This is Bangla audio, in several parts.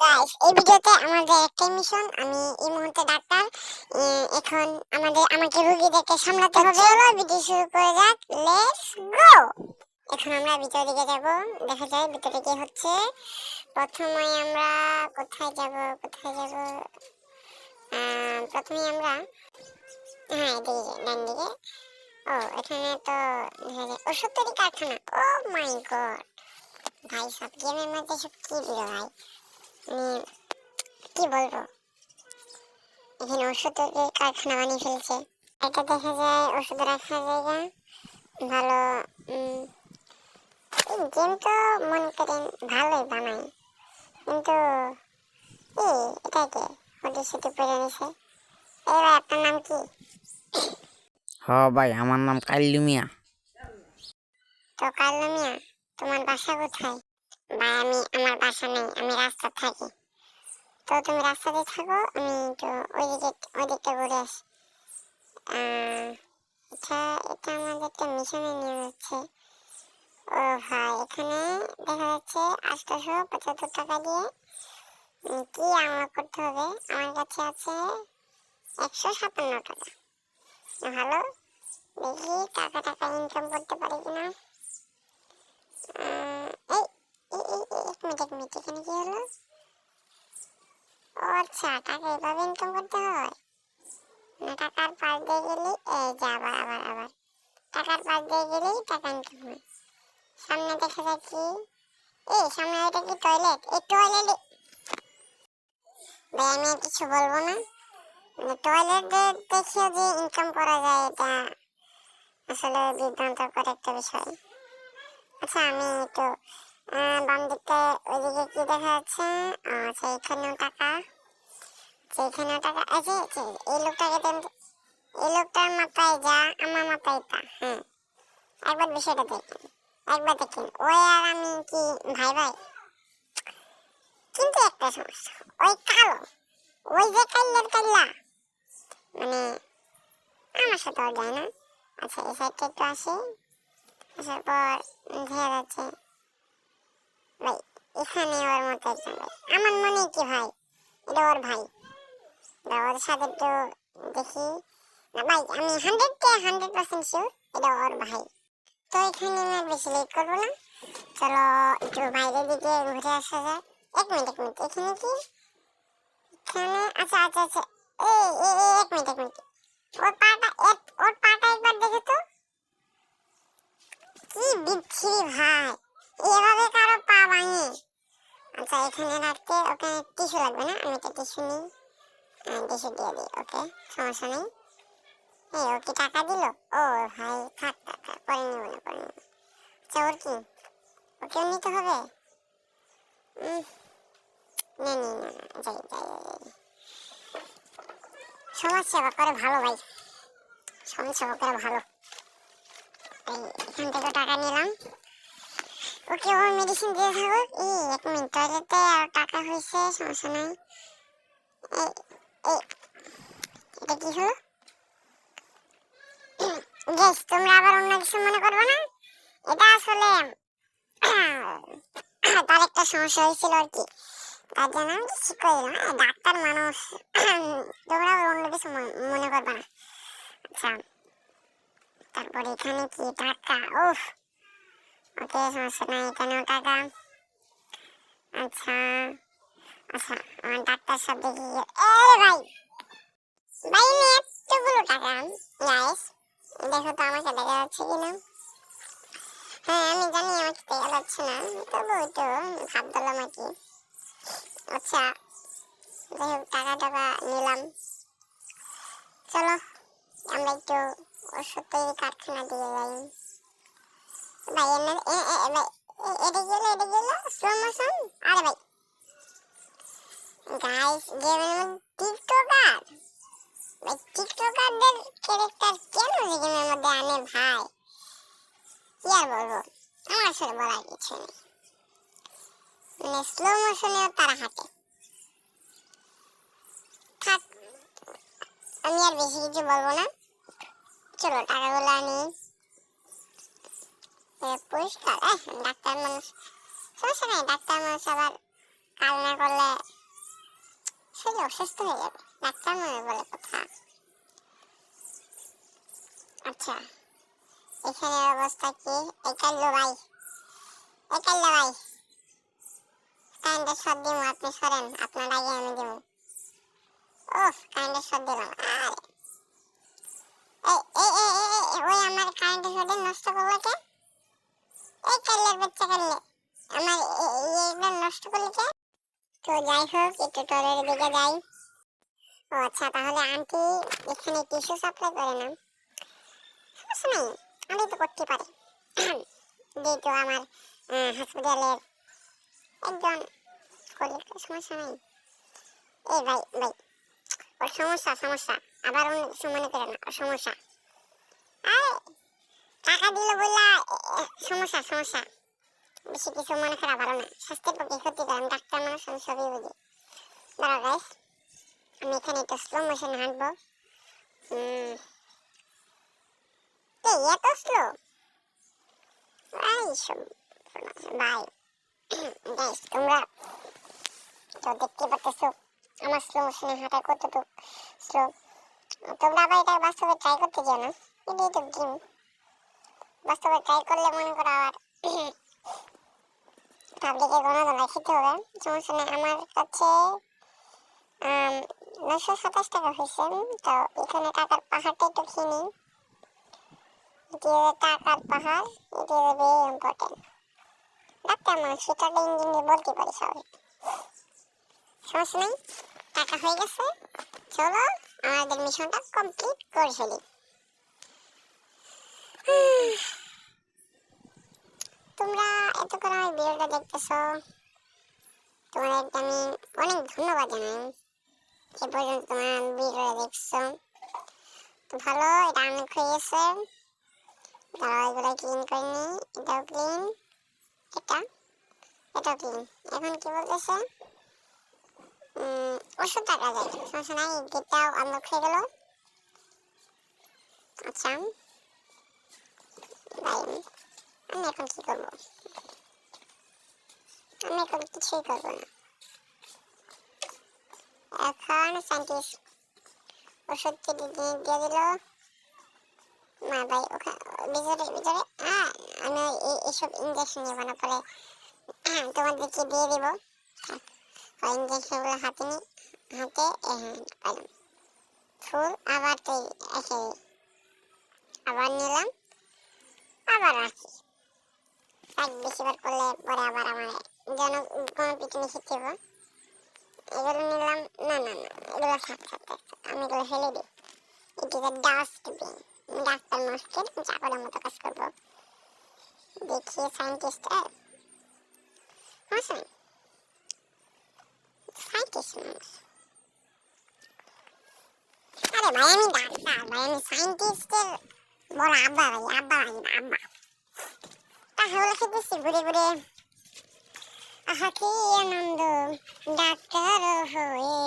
গাইস এই ভিডিওতে আমাদের একটাই মিশন আমি এই মুহূর্তে ডাক্তার। এখন আমাদের, আমাকে রোগীদেরকে সামলাতে হবে। চলো ভিডিও শুরু করে যাক। লেটস গো এখন আমরা ভিতরে দিকে যাব। দেখা যায় ভিতরে কি হচ্ছে। প্রথমে আমরা কোথায় যাব? কোথায় যাব? প্রথমে আমরা হ্যাঁ এদিকে, ডান দিকে। ও, এখানে তো দেখা যায় ওষুধ তৈরি কারখানা। ও মাই গড ভাই, সব গেমের মধ্যে সব কি দিল ভাই। মানে কি বলব? এখানে ওষুধের কারখানা বানিয়ে ফেলছে। এটা দেখা যায় ওষুধ রাখার জায়গা ভালো গেম তো মনে করেন ভালোই বানায়। কিন্তু এই এটা কে? ওদের সাথে পড়ে নিছে এই ভাই আপনার নাম কি? হ ভাই আমার নাম কাল্লু মিয়া। তো কাল্লা মিয়া তোমার বাসা কোথায়? ভাই, আমি আমার বাসা নেই, আমি রাস্তা থাকি। তো তুমি রাস্তাতে থাকো, আমি একটু ওইদিকে, ওইদিকটা ঘুরে আসি। এটা এটা আমাদেরকে মিশনে নিয়ে যাচ্ছে ও ভাই, এখানে দেখা যাচ্ছে আটশোশো পঁচাত্তর টাকা দিয়ে কি আনলক করতে হবে? আমার কাছে আছে একশো সাতান্ন টাকা। ভালো? দেখি টাকা টাকা ইনকাম করতে পারি কিনা আহ, এই এই এই এই, এক মিনিট এখানে কি হলো। ও আচ্ছা টাকা এভাবে ইনকাম করতে হয়? না টাকার পাশ দিয়ে গেলেই এই যে আবার আবার আবার। টাকার পাশ দিয়ে গেলেই টাকা ইনকাম হয়। সামনে দেখা যায় কি? এই সামনে এটা কি টয়লেট এই টয়লেটে ভাই আমি কিছু বলব না। মানে টয়লেট দেখিও যে ইনকাম করা যায় এটা আসলে বিভ্রান্তকর একটা বিষয়। আচ্ছা আমি আহ, বাম দিকটা ওইদিকে কি দেখা যাচ্ছে? ও, আচ্ছা টাকা। এখানেও টাকা। আছে এই লোকটাকে তো। এই লোকটার মাথায় যা আমার মাথায় তা হ্যাঁ। একবার বিষয়টা দেখেন। একবার দেখেন। ওই আর আমি কি ভাই ভাই? কিন্তু একটা সমস্যা। ওই কালো। ওই যে কাল্লার কাল্লা মানে আমার সাথে ওর যায় না। আচ্ছা এই সাইডটা একটু আসি। আসার পর দেখা যাচ্ছে ভাই এখানে ওর মতো একজন ভাই। আমার মনে কি ভাই? এটা ওর ভাই। ওর সাথে একটু দেখি। না ভাই আমি হান্ড্রেড কে হান্ড্রেড পার্সেন্ট শিওর এটা ওর ভাই। তো এখানে আমি বেশি লেট করব না। চলো একটু বাইরের দিকে ঘুরে আসা যাক। এক মিনিট এক মিনিট এখানে কি? এখানে আচ্ছা আচ্ছা আচ্ছা। এই এই, এক মিনিট এক মিনিট। ওর পাটা ওর পাটা একবার দেখে তো। কি বিচ্ছিরি ভাই এভাবে কারও পা ভাঙে এখানে রাখতে ওকে টিস্যু লাগবে না? আমি একটা টিস্যু নিই। টিস্যু দিয়ে দিই ওকে? সমস্যা নেই। এই ও কি টাকা দিল? ও ভাই থাক থাক, পরে নিব না পরে নিব আচ্ছা ওর কি? ওকেও নিতে হবে? না না না যাই যাই সমাজ করে ভালো ভাই। সমাজ করে ভালো। এখান থেকে টাকা নিলাম। ওকে, ও মেডিসিন দিয়ে থাকো এই, এক মিনিট টয়লেটে আর টাকা হয়েছে, সমস্যা নাই। এটা কি হলো? গ্যাস তোমরা আবার অন্য কিছু মনে করবে না? এটা আসলে, তার একটা সমস্যা হয়েছিল আর কি। তার জন্য আমি ঠিক করে দিলাম ডাক্তার মানুষ, তোমরা আবার অন্য কিছু মনে- করবে না। আচ্ছা তারপরে এখানে কি টাকা? উফ ওকে সমস্যা নাই এখানেও টাকা। আচ্ছা আচ্ছা আমার ডাক্তার সব দেখি। এ ভাই ভাই, আমি এতগুলো টাকা গাইস দেখো তো আমাকে দেখা যাচ্ছে কিনা হ্যাঁ আমি জানি আমাকে দেখা যাচ্ছে না, তবু একটু ভাব দিলাম আর কি। আচ্ছা যাই হোক, টাকা টাকা নিলাম। চলো, আমরা একটু ওষুধ তৈরি কারখানা দিয়ে যাই। ভাই এনে এ এ এ, ভাই, এ- এটা গেল এটা গেল স্লো মোশন আরে ভাই। গাইস গেমের টিকটকার ভাই টিকটকারদের ক্যারেক্টার কেন গেমের মধ্যে আনে ভাই? মানে থাক, আমি আর বেশি কিছু বলব না। চলো, টাকাগুলো আনি। পরিষ্কার। ডাক্তার মানুষ সমস্যা নাই, ডাক্তার মানুষ আবার কাল না করলে শরীর অসুস্থ হয়ে যাবে। ডাক্তার মনে বলে কথা। আচ্ছা এখানের অবস্থা কি? ভাই এই কাল্লু ভাই কারেন্টের শট দিব আপনি সরেন, আপনার আগে আমি দিব ওফ কারেন্টের শট দিলাম, আরে। এই এই এই ওই আমার কারেন্টের নষ্ট করল কে? এই কাল্লের বাচ্চা কাল্লে। আমার এ- এ- এটা নষ্ট করলে কে তো যাই হোক একটু টরের দিকে যাই। ও আচ্ছা তাহলে আন্টি এখানে টিস্যু সাপ্লাই করে না? সমস্যা নেই, আমি তো করতে পারি। যেহেতু আমার হসপিটালের একজন কলিগ সমস্যা নেই। এই ভাই ভাই, ওর সমস্যা সমস্যা। আবার অন্য কিছু মনে করে না সমস্যা। আরে টাকা দিল বললা সমস্যা সমস্যা। বেশি কিছু মনে করা ভালো না। স্বাস্থ্যের পক্ষে ক্ষতিকর, আমি ডাক্তার মানুষ, আমি সবই বুঝি। দাঁড়াও গাইস আমি এখানে একটু স্লো মোশন হাঁটবো। এত স্লো তোমরা তো দেখতে পাচ্ছ আমার স্লো মোশনে হাঁটা কতটুকু স্লো তোমরা আবার এটা বাস্তবে ট্রাই করতে চাও না। এটাই তো গেম বাস্তবে ট্রাই করলে মনে করো আবার পাবলিকে গণদোলা খেতে হবে। সমস্যা নেই আমার কাছে নশো সাতাশ টাকা হয়েছে। তো এখানে টাকার পাহাড়টা একটু হলো টাকার পাহাড় এটি হলো ইম্পর্টেন্ট ডাক্তার মানুষ সেটাকে ইঞ্জিনিয়ার বলতে পারি সবাই। সমস্যা নেই, টাকা হয়ে গেছে। চলো, আমাদের মিশনটা কমপ্লিট করে ফেলি। তোমরা এতক্ষণ আমার ভিডিওটা দেখতেছ। তোমাদেরকে আমি অনেক ধন্যবাদ জানাই। এ পর্যন্ত তোমার ভিডিওটা দেখছ। তো ভালো, এটা হয়ে গেছে দাঁড়াও এগুলো ক্লিন করে এটাও ক্লিন এটা? এটাও ক্লিন এখন কি বলতেছে? ওষুধ টাকা যায় সমস্যা নাই গেটটাও আনলক হয়ে গেল। আচ্ছা। ভাই আমি এখন কি করব? আমি এখন কিছুই করব না। এখন সাইন্টিস্ট ওষুধটি দিয়ে দিয়ে দিল। মা ভাই ওখানে ভিতরে ভিতরে হ্যাঁ আমি এইসব ইঞ্জেকশন নেব না পরে হ্যাঁ, তোমাদেরকে দিয়ে দিব। ওই ইঞ্জেকশনগুলো হাতে নি হাতে হ্যাঁ পাইলাম। ফুল আবার তৈরি এসে আবার নিলাম। আবার রাখি এক বেশিবার করলে পরে আবার আমার যেন কোনো পিছনে শিখতে হবে এগুলো নিলাম, না না না, এগুলো থাক থাক। আমি এগুলো ফেলে দিই। এটিকে ডাস্টবিন ডাক্তার মানুষকে চাকরের মতো কাজ করব। দেখি সায়েন্টিস্ট মানুষ আরে ভাই আমি ডাক্তার ভাই আমি সায়েন্টিস্টের বড় আব্বা ভাই আব্বা ভাই আব্বা তাহলে ঘুরে ঘুরে। আহা, কি আনন্দ, ডাক্তার হয়ে।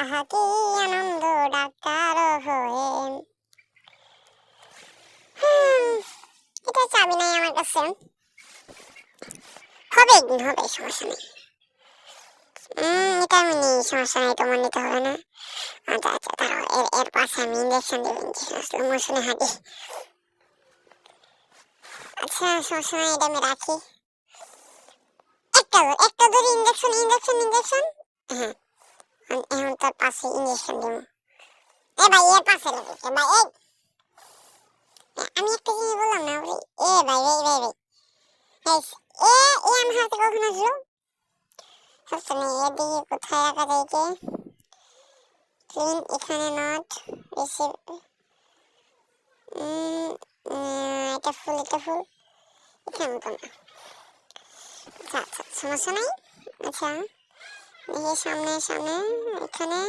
আহা, কি আনন্দ, ডাক্তার হয়ে। এটা চাবি নাই আমার কাছে। হবে হবে, সমস্যা নেই। হুম এটা আমি নিই, সমস্যা নেই, তোমার নিতে হবে না। আচ্ছা আচ্ছা দাঁড়াও, এর এর পাশে আমি ইঞ্জেকশন দেবো ইঞ্জেকশন মৌসুমে হাঁটি। আচ্ছা সমস্যা নেই, এটা আমি রাখি। একটা একটা দূর ইঞ্জেকশন ইঞ্জেকশন ইঞ্জেকশন হ্যাঁ এখন তোর পাশে ইঞ্জেকশন দেবো। এ ভাই, এর পাশে লেগেছে ভাই, এই! আমি একটা জিনিস বললাম না এ ভাই ভাই ভাই ভাই এ এ আমার হাতে কখন আসলো? নেই এদিকে কোথায় রাখা যায় যে? ক্লিন এখানে নট উম, এটা ফুল এটা ফুল? এখানে তো না। আচ্ছা আচ্ছা সমস্যা নাই? আচ্ছা দেখি সামনে সামনে এখানে।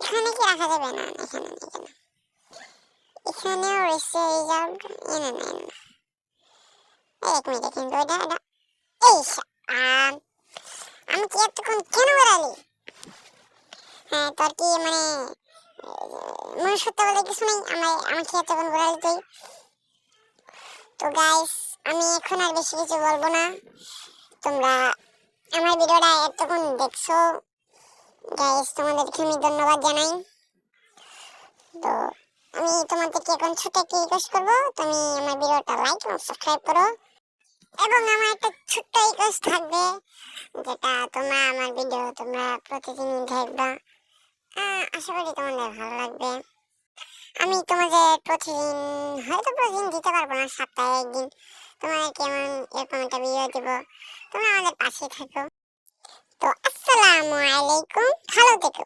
এখানে কি রাখা যাবে? না এখানে এখানে এখানেও রিজার্ভ এনে না এক মিনিট কিন্তু এটা এটা। সা- আম, আমি কি এতক্ষণ কেন বেড়ালি? হ্যাঁ তোর কি মানে মনুষ্যত্ব বলে কিছু নেই? আমার আমাকে এতক্ষণ তুই? তো গাইস আমি এখন আর বেশি কিছু বলব না। তোমরা আমার ভিডিওটা এতক্ষণ দেখছ। গাইস তোমাদেরকে আমি ধন্যবাদ জানাই। তো আমি তোমাদেরকে এখন ছোট একটা রিকোয়েস্ট করব। তুমি আমার ভিডিওটা লাইক এবং সাবস্ক্রাইব করো। এবং আমার একটা ছোট্ট রিকোয়েস্ট থাকবে, যেটা তোমরা আমার ভিডিও তোমরা প্রতিদিনই দেখবা। আশা করি তোমাদের ভালো লাগবে। আমি তোমাদের প্রতিদিন, হয়তো প্রতিদিন দিতে পারব না, সপ্তাহে একদিন। তোমাদেরকে এমন এরকম একটা ভিডিও দিব। তোমরা আমাদের পাশে থাকো। তো, আসসালামু আলাইকুম। ভালো থেকো।